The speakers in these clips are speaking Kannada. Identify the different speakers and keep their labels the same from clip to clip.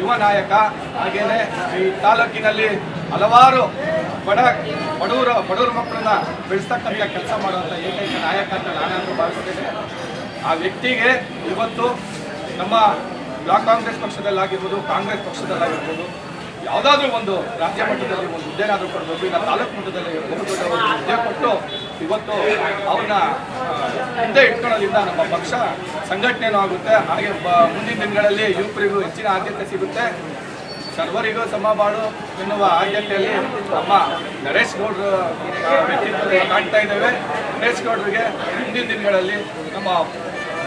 Speaker 1: ಯುವ ನಾಯಕ, ಹಾಗೇನೆ ಈ ತಾಲೂಕಿನಲ್ಲಿ ಹಲವಾರು ಬಡ ಬಡವರ ಬಡವರ ಮಕ್ಕಳನ್ನ ಬೆಳೆಸ್ತಕ್ಕಂಥ ಕೆಲಸ ಮಾಡುವಂಥ ಏಕೈಕ ನಾಯಕ ಅಂತ ನಾನಂತೂ ಭಾವಿಸ್ತೇನೆ. ಆ ವ್ಯಕ್ತಿಗೆ ಇವತ್ತು ನಮ್ಮ ಬ್ಲಾಕ್ ಕಾಂಗ್ರೆಸ್ ಪಕ್ಷದಲ್ಲಾಗಿರ್ಬೋದು ಕಾಂಗ್ರೆಸ್ ಪಕ್ಷದಲ್ಲಾಗಿರ್ಬೋದು ಯಾವುದಾದ್ರೂ ಒಂದು ರಾಜ್ಯ ಮಟ್ಟದಲ್ಲಿ ಒಂದು ಹುದ್ದೆನಾದರೂ ಕೊಡಬೇಕು. ಇಲ್ಲ ತಾಲೂಕು ಮಟ್ಟದಲ್ಲಿ ಹುದ್ದೆ ಕೊಟ್ಟು ಇವತ್ತು ಅವನ್ನ ಮುಂದೆ ಇಟ್ಕೊಳ್ಳೋದ್ರಿಂದ ನಮ್ಮ ಪಕ್ಷ ಸಂಘಟನೆನೂ ಆಗುತ್ತೆ. ಹಾಗೆ ಮುಂದಿನ ದಿನಗಳಲ್ಲಿ ಯುವಕರಿಗೂ ಹೆಚ್ಚಿನ ಆದ್ಯತೆ ಸಿಗುತ್ತೆ. ಸರ್ವರಿಗೂ ಸಮಬಾಳು ಎನ್ನುವ ಆದ್ಯತೆಯಲ್ಲಿ ನಮ್ಮ ನರೇಶ್ ಗೌಡ್ರ ವ್ಯಕ್ತಿತ್ವದಲ್ಲಿ ವ್ಯಕ್ತಿತ್ವ ಕಾಣ್ತಾ ಇದ್ದೇವೆ. ನರೇಶ್ ಗೌಡ್ರಿಗೆ ಮುಂದಿನ ದಿನಗಳಲ್ಲಿ ನಮ್ಮ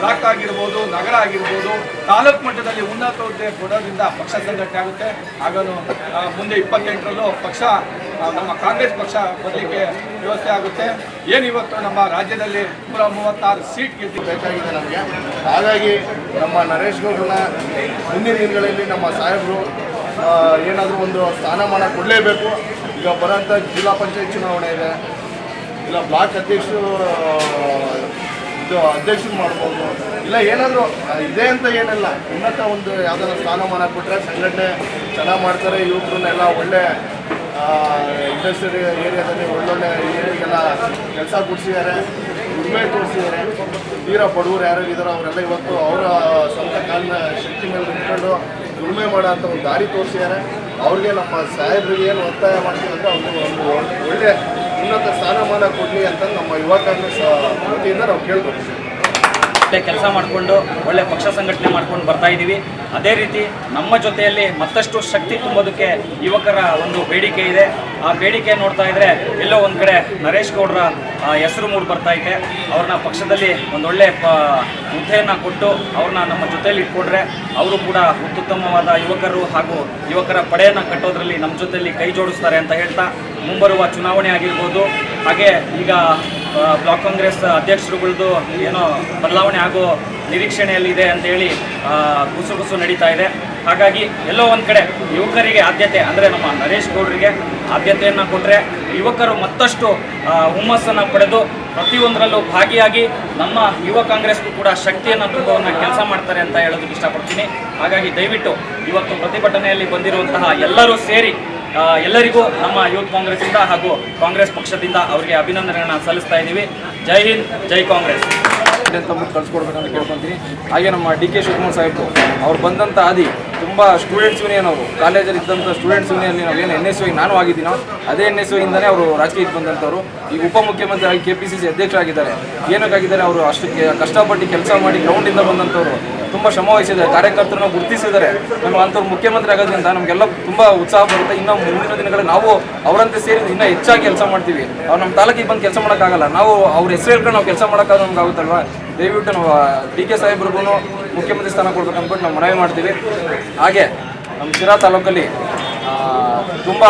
Speaker 1: ಬ್ಲಾಕ್ ಆಗಿರ್ಬೋದು, ನಗರ ಆಗಿರ್ಬೋದು, ತಾಲೂಕು ಮಟ್ಟದಲ್ಲಿ ಉನ್ನತ ಹುದ್ದೆ ಕೊಡೋದ್ರಿಂದ ಪಕ್ಷ ಸಂಘಟನೆ ಆಗುತ್ತೆ. ಹಾಗೂ ಮುಂದೆ ಇಪ್ಪತ್ತೆಂಟರಲ್ಲೂ ಪಕ್ಷ ನಮ್ಮ ಕಾಂಗ್ರೆಸ್ ಪಕ್ಷ ಬರಲಿಕ್ಕೆ ವ್ಯವಸ್ಥೆ ಆಗುತ್ತೆ. ಏನಿವತ್ತು ನಮ್ಮ ರಾಜ್ಯದಲ್ಲಿ ನೂರ ಮೂವತ್ತಾರು ಸೀಟ್ ಗೆದ್ದು
Speaker 2: ಬೇಕಾಗಿದೆ ನಮಗೆ. ಹಾಗಾಗಿ ನಮ್ಮ ನರೇಶ್ ಗೌಡ್ರನ್ನ ಮುಂದಿನ ದಿನಗಳಲ್ಲಿ ನಮ್ಮ ಸಾಹೇಬರು ಏನಾದರೂ ಒಂದು ಸ್ಥಾನಮಾನ ಕೊಡಲೇಬೇಕು. ಈಗ ಬರೋಂಥ ಜಿಲ್ಲಾ ಪಂಚಾಯತ್ ಚುನಾವಣೆ ಇದೆ. ಇಲ್ಲ, ಬ್ಲಾಕ್ ಅಧ್ಯಕ್ಷರು ಇದು ಅಧ್ಯಕ್ಷರು ಮಾಡ್ಬೋದು. ಇಲ್ಲ, ಏನಾದರೂ ಇದೆ ಅಂತ ಏನಿಲ್ಲ. ಉನ್ನತ ಒಂದು ಯಾವ್ದಾದ್ರು ಸ್ಥಾನಮಾನ ಕೊಟ್ಟರೆ ಸಂಘಟನೆ ಚೆನ್ನಾಗಿ ಮಾಡ್ತಾರೆ, ಯುವಕರನ್ನೆಲ್ಲ ಒಳ್ಳೆ ಇಂಡಸ್ಟ್ರಿ ಏರಿಯಾದಲ್ಲಿ ಒಳ್ಳೊಳ್ಳೆ ಏರಿಯಾಗೆಲ್ಲ ಕೆಲಸ ಕೊಡಿಸಿದ್ದಾರೆ ದುಡಿಮೆ ತೋರಿಸಿದ್ದಾರೆ. ತೀರಾ ಬಡವರು ಯಾರು ಇದ್ದಾರೋ ಅವರೆಲ್ಲ ಇವತ್ತು ಅವರ ಸ್ವಂತ ಕಾಲಿನ ಶಕ್ತಿ ಮೇಲೆ ನಿಂತ್ಕೊಂಡು ದುಡಿಮೆ ಮಾಡೋ ಒಂದು ದಾರಿ ತೋರಿಸಿದ್ದಾರೆ. ಅವ್ರಿಗೆ ನಮ್ಮ ಸಾಹೇಬ್ರಿಗೆ ಏನು ಒತ್ತಾಯ ಮಾಡ್ತೀವಿ ಅಂದರೆ ಅವ್ರಿಗೆ ಒಂದು ಒಳ್ಳೆ ಉನ್ನತ ಸ್ಥಾನಮಾನ ಕೊಡಲಿ ಅಂತ ನಮ್ಮ ಯುವ ಕಾಂಗ್ರೆಸ್ ನಾವು ಕೇಳ್ಕೊತೀವಿ
Speaker 3: ಒಳ್ಳೆ ಕೆಲಸ ಮಾಡಿಕೊಂಡು ಒಳ್ಳೆ ಪಕ್ಷ ಸಂಘಟನೆ ಮಾಡ್ಕೊಂಡು ಬರ್ತಾ ಇದ್ದೀವಿ. ಅದೇ ರೀತಿ ನಮ್ಮ ಜೊತೆಯಲ್ಲಿ ಮತ್ತಷ್ಟು ಶಕ್ತಿ ತುಂಬೋದಕ್ಕೆ ಯುವಕರ ಒಂದು ಬೇಡಿಕೆ ಇದೆ. ಆ ಬೇಡಿಕೆ ನೋಡ್ತಾ ಇದ್ರೆ ಎಲ್ಲೋ ಒಂದು ಕಡೆ ನರೇಶ್ ಗೌಡ್ರ ಹೆಸರು ಮೂಡಿ ಬರ್ತಾ ಇದೆ ಅವ್ರನ್ನ ಪಕ್ಷದಲ್ಲಿ ಒಂದೊಳ್ಳೆ ಪ ಹುದ್ದೆಯನ್ನು ಕೊಟ್ಟು ಅವ್ರನ್ನ ನಮ್ಮ ಜೊತೆಯಲ್ಲಿ ಇಟ್ಕೊಂಡ್ರೆ ಅವರು ಕೂಡ ಅತ್ಯುತ್ತಮವಾದ ಯುವಕರು ಹಾಗೂ ಯುವಕರ ಪಡೆಯನ್ನು ಕಟ್ಟೋದ್ರಲ್ಲಿ ನಮ್ಮ ಜೊತೆಯಲ್ಲಿ ಕೈ ಜೋಡಿಸ್ತಾರೆ ಅಂತ ಹೇಳ್ತಾ ಮುಂಬರುವ ಚುನಾವಣೆ ಆಗಿರ್ಬೋದು. ಹಾಗೆ ಈಗ ಬ್ಲಾಕ್ ಕಾಂಗ್ರೆಸ್ ಅಧ್ಯಕ್ಷರುಗಳದ್ದು ಏನೋ ಬದಲಾವಣೆ ಆಗೋ ನಿರೀಕ್ಷಣೆಯಲ್ಲಿದೆ ಅಂತೇಳಿ ಗುಸು ಗುಸು ನಡೀತಾ ಇದೆ. ಹಾಗಾಗಿ ಎಲ್ಲೋ ಒಂದು ಕಡೆ ಯುವಕರಿಗೆ ಆದ್ಯತೆ, ಅಂದರೆ ನಮ್ಮ ನರೇಶ್ ಗೌಡರಿಗೆ ಆದ್ಯತೆಯನ್ನು ಕೊಟ್ಟರೆ ಯುವಕರು ಮತ್ತಷ್ಟು ಹುಮ್ಮಸ್ಸನ್ನು ಪಡೆದು ಪ್ರತಿಯೊಂದರಲ್ಲೂ ಭಾಗಿಯಾಗಿ ನಮ್ಮ ಯುವ ಕಾಂಗ್ರೆಸ್ಗೂ ಕೂಡ ಶಕ್ತಿಯನ್ನು ತುಂಬವನ್ನು ಕೆಲಸ ಮಾಡ್ತಾರೆ ಅಂತ ಹೇಳೋದಕ್ಕೆ ಇಷ್ಟಪಡ್ತೀನಿ. ಹಾಗಾಗಿ ದಯವಿಟ್ಟು ಇವತ್ತು ಪ್ರತಿಭಟನೆಯಲ್ಲಿ ಬಂದಿರುವಂತಹ ಎಲ್ಲರೂ ಸೇರಿ ಎಲ್ಲರಿಗೂ ನಮ್ಮ ಯೂತ್ ಕಾಂಗ್ರೆಸ್ಸಿಂದ ಹಾಗೂ ಕಾಂಗ್ರೆಸ್ ಪಕ್ಷದಿಂದ ಅವರಿಗೆ ಅಭಿನಂದನೆಗಳನ್ನ ಸಲ್ಲಿಸ್ತಾ ಇದ್ದೀವಿ. ಜೈ ಹಿಂದ್, ಜೈ ಕಾಂಗ್ರೆಸ್.
Speaker 4: ಅಂದ್ಬಿಟ್ಟು ಕಳ್ಸ್ಕೊಡ್ಬೇಕಂತ ಕೇಳ್ಕೊತೀನಿ. ಹಾಗೆ ನಮ್ಮ ಡಿ ಕೆ ಶಿವಕುಮಾರ್ ಸಾಹೇಬ್ ಅವ್ರು ಬಂದಂಥ ಆದಿ ತುಂಬ ಸ್ಟೂಡೆಂಟ್ಸ್ ಯೂನಿಯನ್ ಅವರು. ಕಾಲೇಜಲ್ಲಿ ಇದ್ದಂಥ ಸ್ಟೂಡೆಂಟ್ಸ್ ಯೂನಿಯನ್ ಏನು ಎನ್ ಎಸ್ ಯು ನಾನು ಆಗಿದ್ದೀನೋ, ಅದೇ ಎನ್ ಎಸ್ ಯು ಇಂದನೇ ಅವರು ರಾಜಕೀಯಕ್ಕೆ ಬಂದಂಥವ್ರು ಈ ಉಪಮುಖ್ಯಮಂತ್ರಿ ಆಗಿ ಕೆ ಪಿ ಸಿ ಸಿ ಅಧ್ಯಕ್ಷರಾಗಿದ್ದಾರೆ. ಏನಕ್ಕಾಗಿದ್ದಾರೆ ಅವರು? ಅಷ್ಟು ಕಷ್ಟಪಟ್ಟು ಕೆಲಸ ಮಾಡಿ ಗ್ರೌಂಡಿಂದ ಬಂದಂಥವ್ರು ತುಂಬ ಶ್ರಮ ವಹಿಸಿದ್ದಾರೆ, ಕಾರ್ಯಕರ್ತರನ್ನ ಗುರುತಿಸಿದ್ದಾರೆ. ನಮ್ಮ ಅಂಥವ್ರು ಮುಖ್ಯಮಂತ್ರಿ ಆಗೋದ್ರಿಂದ ನಮಗೆಲ್ಲ ತುಂಬ ಉತ್ಸಾಹ ಬರುತ್ತೆ. ಇನ್ನು ಮುಂದಿನ ದಿನಗಳಲ್ಲಿ ನಾವು ಅವರಂತೆ ಸೇರಿ ಇನ್ನೂ ಹೆಚ್ಚಾಗಿ ಕೆಲಸ ಮಾಡ್ತೀವಿ. ಅವ್ರು ನಮ್ಮ ತಾಲೂಕಿಗೆ ಬಂದು ಕೆಲಸ ಮಾಡೋಕ್ಕಾಗಲ್ಲ. ನಾವು ಅವ್ರ ಹೆಸರು ಹೇಳ್ಕೊಂಡು ನಾವು ಕೆಲಸ ಮಾಡೋಕ್ಕಾಗ ನಮ್ಗೆ ಆಗುತ್ತಲ್ವಾ? ದಯವಿಟ್ಟು ನಾವು ಡಿ ಕೆ ಸಾಹೇಬ್ರಿಗೂ ಮುಖ್ಯಮಂತ್ರಿ ಸ್ಥಾನ ಕೊಡ್ಬೇಕು ಅಂದ್ಬಿಟ್ಟು ನಾವು ಮನವಿ ಮಾಡ್ತೀವಿ. ಹಾಗೆ ನಮ್ಮ ಶಿರಾ ತಾಲೂಕಲ್ಲಿ ತುಂಬ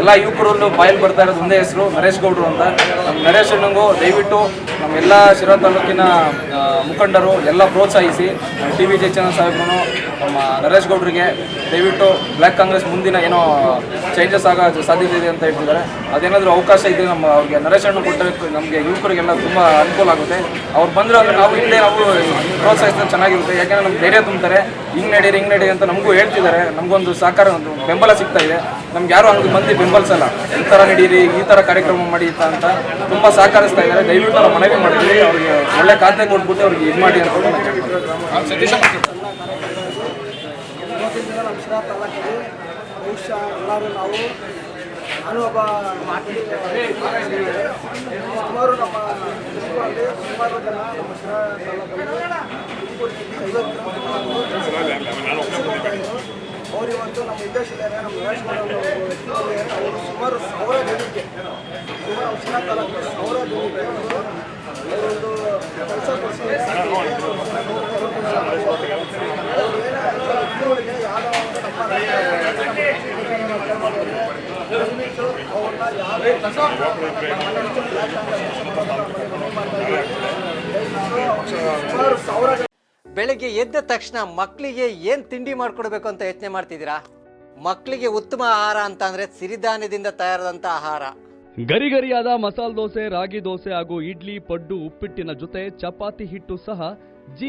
Speaker 4: ಎಲ್ಲ ಯುವಕರಲ್ಲೂ ಬಾಯಲ್ಲಿ ಬರ್ತಾ ಇರೋದು ಒಂದೇ ಹೆಸರು, ನರೇಶ್ ಗೌಡರು ಅಂತ. ನಮ್ಮ ನರೇಶ್ ಅಣ್ಣಂಗೂ ದಯವಿಟ್ಟು ನಮ್ಮೆಲ್ಲ ಶಿರಾ ತಾಲೂಕಿನ ಮುಖಂಡರು ಎಲ್ಲ ಪ್ರೋತ್ಸಾಹಿಸಿ ಟಿ ವಿ ಜಯಚಂದ್ರ ಸಾಹೇಬ್ರು ನಮ್ಮ ನರೇಶ್ ಗೌಡ್ರಿಗೆ ದಯವಿಟ್ಟು ಬ್ಲ್ಯಾಕ್ ಕಾಂಗ್ರೆಸ್ ಮುಂದಿನ ಏನೋ ಚೇಂಜಸ್ ಆಗೋ ಸಾಧ್ಯತೆ ಇದೆ ಅಂತ ಹೇಳ್ತಿದ್ದಾರೆ. ಅದೇನಾದರೂ ಅವಕಾಶ ಇದೆ ನಮ್ಮ ಅವ್ರಿಗೆ ನರೇಶ್ ಅಣ್ಣ ಕೊಟ್ಟರೆ ನಮಗೆ ಯುವಕರಿಗೆಲ್ಲ ತುಂಬ ಅನುಕೂಲ ಆಗುತ್ತೆ. ಅವ್ರು ಬಂದರೆ ಅಂದರೆ ನಾವು ಇಲ್ಲೇ ನಾವು ಪ್ರೋತ್ಸಾಹಿಸಿದ್ರೆ ಚೆನ್ನಾಗಿರುತ್ತೆ. ಯಾಕೆಂದರೆ ನಮ್ಗೆ ಧೈರ್ಯ ತುಂಬ್ತಾರೆ. ಹಿಂಗೆ ನಡೀರಿ ಹಿಂಗೆ ನಡೀರಿ ಅಂತ ನಮಗೂ ಹೇಳ್ತಿದ್ದಾರೆ. ನಮಗೊಂದು ಸಹಕಾರ, ಒಂದು ಬೆಂಬಲ ಸಿಗ್ತಾ ಇದೆ. ನಮ್ಗೆ ಯಾರು ಹಂಗೆ ಮಂದಿ ಬೆಂಬಲಿಸಲ್ಲ. ಈ ಥರ ನಡೀರಿ ಈ ಥರ ಕಾರ್ಯಕ್ರಮ ಮಾಡಿ ಅಂತ ಅಂತ ತುಂಬ ಸಹಕರಿಸ್ತಾ ಇದ್ದಾರೆ. ದಯವಿಟ್ಟು ನಾವು ಮನವಿ ಮಾಡ್ತೀವಿ ಅವ್ರಿಗೆ ಒಳ್ಳೆ ಖಾತೆ ಕೊಟ್ಬಿಟ್ಟು ಅವ್ರಿಗೆ ಇದು ಮಾಡಿ ಅಂತ
Speaker 5: ಬಹುಶಃ ಎಲ್ಲರೂ ನಾವು ನಾನು ಒಬ್ಬ ಸುಮಾರು ನಮ್ಮ ಸುಮಾರು ಜನ ನಮ್ಮ ಶಿರಾ ತಾಲೂಕಲ್ಲಿ ಇವತ್ತು ನಮ್ಮ ಉದ್ದೇಶದಲ್ಲಿ ನಮ್ಮ ಅವರು ಸುಮಾರು ಸಾವಿರ ಜನಕ್ಕೆ ಸುಮಾರು ತಾಲೂಕು ಸಾವಿರ ಜನಕ್ಕೆ ಅವರು ಅವರೊಂದು ಕೆಲಸ ಕೊಡಿಸಿ ಸುಮಾರು ಸಾವಿರ
Speaker 6: ಬೆಳಗ್ಗೆ ಎದ್ದ ತಕ್ಷಣ ಮಕ್ಕಳಿಗೆ ಏನು ತಿಂಡಿ ಮಾಡ್ಕೊಡ್ಬೇಕು ಅಂತ ಯೋಚನೆ ಮಾಡ್ತಿದ್ದೀರಾ? ಮಕ್ಕಳಿಗೆ ಉತ್ತಮ ಆಹಾರ ಅಂತ ಅಂದ್ರೆ ಸಿರಿಧಾನ್ಯದಿಂದ ತಯಾರಾದಂಥ ಆಹಾರ.
Speaker 7: ಗರಿಗರಿಯಾದ ಮಸಾಲೆ ದೋಸೆ, ರಾಗಿ ದೋಸೆ ಹಾಗೂ ಇಡ್ಲಿ, ಪಡ್ಡು, ಉಪ್ಪಿಟ್ಟಿನ ಜೊತೆ ಚಪಾತಿ ಹಿಟ್ಟು ಸಹ ಜಿನಿ